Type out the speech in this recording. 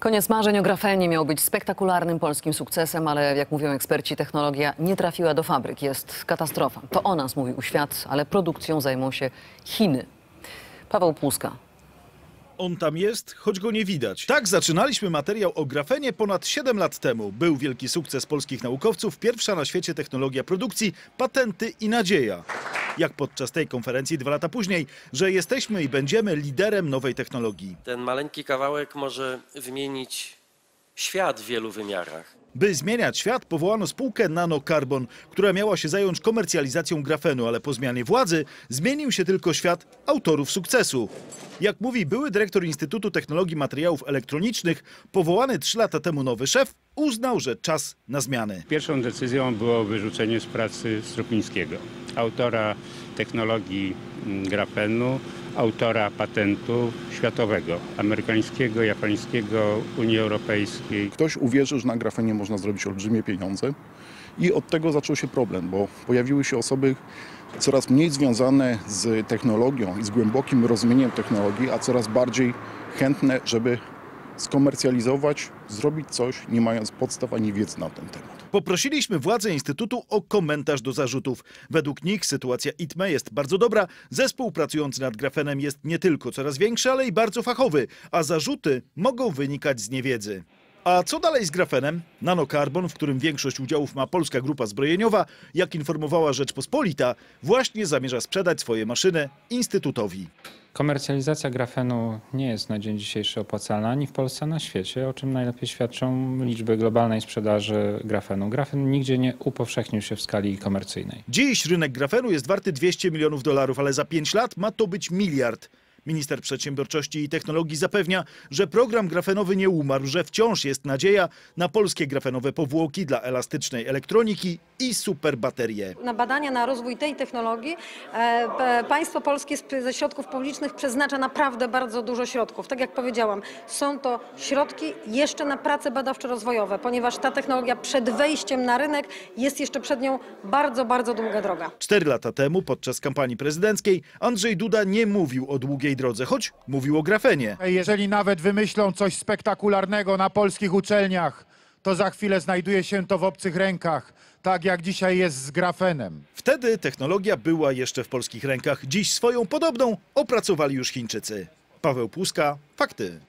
Koniec marzeń o grafenie miał być spektakularnym polskim sukcesem, ale jak mówią eksperci, technologia nie trafiła do fabryk. Jest katastrofa. To o nas mówił świat, ale produkcją zajmą się Chiny. Paweł Płuska. On tam jest, choć go nie widać. Tak zaczynaliśmy materiał o grafenie ponad 7 lat temu. Był wielki sukces polskich naukowców, pierwsza na świecie technologia produkcji, patenty i nadzieja. Jak podczas tej konferencji dwa lata później, że jesteśmy i będziemy liderem nowej technologii. Ten maleńki kawałek może wymienić świat w wielu wymiarach. By zmieniać świat, powołano spółkę Nanocarbon, która miała się zająć komercjalizacją grafenu, ale po zmianie władzy zmienił się tylko świat autorów sukcesu. Jak mówi były dyrektor Instytutu Technologii Materiałów Elektronicznych, powołany trzy lata temu nowy szef uznał, że czas na zmiany. Pierwszą decyzją było wyrzucenie z pracy Strupińskiego, autora technologii mm, grafenu, autora patentu światowego, amerykańskiego, japońskiego, Unii Europejskiej. Ktoś uwierzył, że na grafenie można zrobić olbrzymie pieniądze i od tego zaczął się problem, bo pojawiły się osoby coraz mniej związane z technologią i z głębokim rozumieniem technologii, a coraz bardziej chętne, żeby skomercjalizować, zrobić coś, nie mając podstaw ani wiedzy na ten temat. Poprosiliśmy władze Instytutu o komentarz do zarzutów. Według nich sytuacja ITME jest bardzo dobra. Zespół pracujący nad grafenem jest nie tylko coraz większy, ale i bardzo fachowy, a zarzuty mogą wynikać z niewiedzy. A co dalej z grafenem? Nanocarbon, w którym większość udziałów ma polska grupa zbrojeniowa, jak informowała Rzeczpospolita, właśnie zamierza sprzedać swoje maszyny Instytutowi. Komercjalizacja grafenu nie jest na dzień dzisiejszy opłacalna ani w Polsce, ani na świecie, o czym najlepiej świadczą liczby globalnej sprzedaży grafenu. Grafen nigdzie nie upowszechnił się w skali komercyjnej. Dziś rynek grafenu jest warty 200 milionów dolarów, ale za 5 lat ma to być miliard. Minister Przedsiębiorczości i Technologii zapewnia, że program grafenowy nie umarł, że wciąż jest nadzieja na polskie grafenowe powłoki dla elastycznej elektroniki i superbaterie. Na badania, na rozwój tej technologii e, państwo polskie ze środków publicznych przeznacza naprawdę bardzo dużo środków. Tak jak powiedziałam, są to środki jeszcze na prace badawczo-rozwojowe, ponieważ ta technologia przed wejściem na rynek jest jeszcze przed nią bardzo, bardzo długa droga. Cztery lata temu, podczas kampanii prezydenckiej, Andrzej Duda nie mówił o długiej drodze, choć mówił o grafenie. Jeżeli nawet wymyślą coś spektakularnego na polskich uczelniach, to za chwilę znajduje się to w obcych rękach, tak jak dzisiaj jest z grafenem. Wtedy technologia była jeszcze w polskich rękach. Dziś swoją podobną opracowali już Chińczycy. Paweł Płuska, fakty.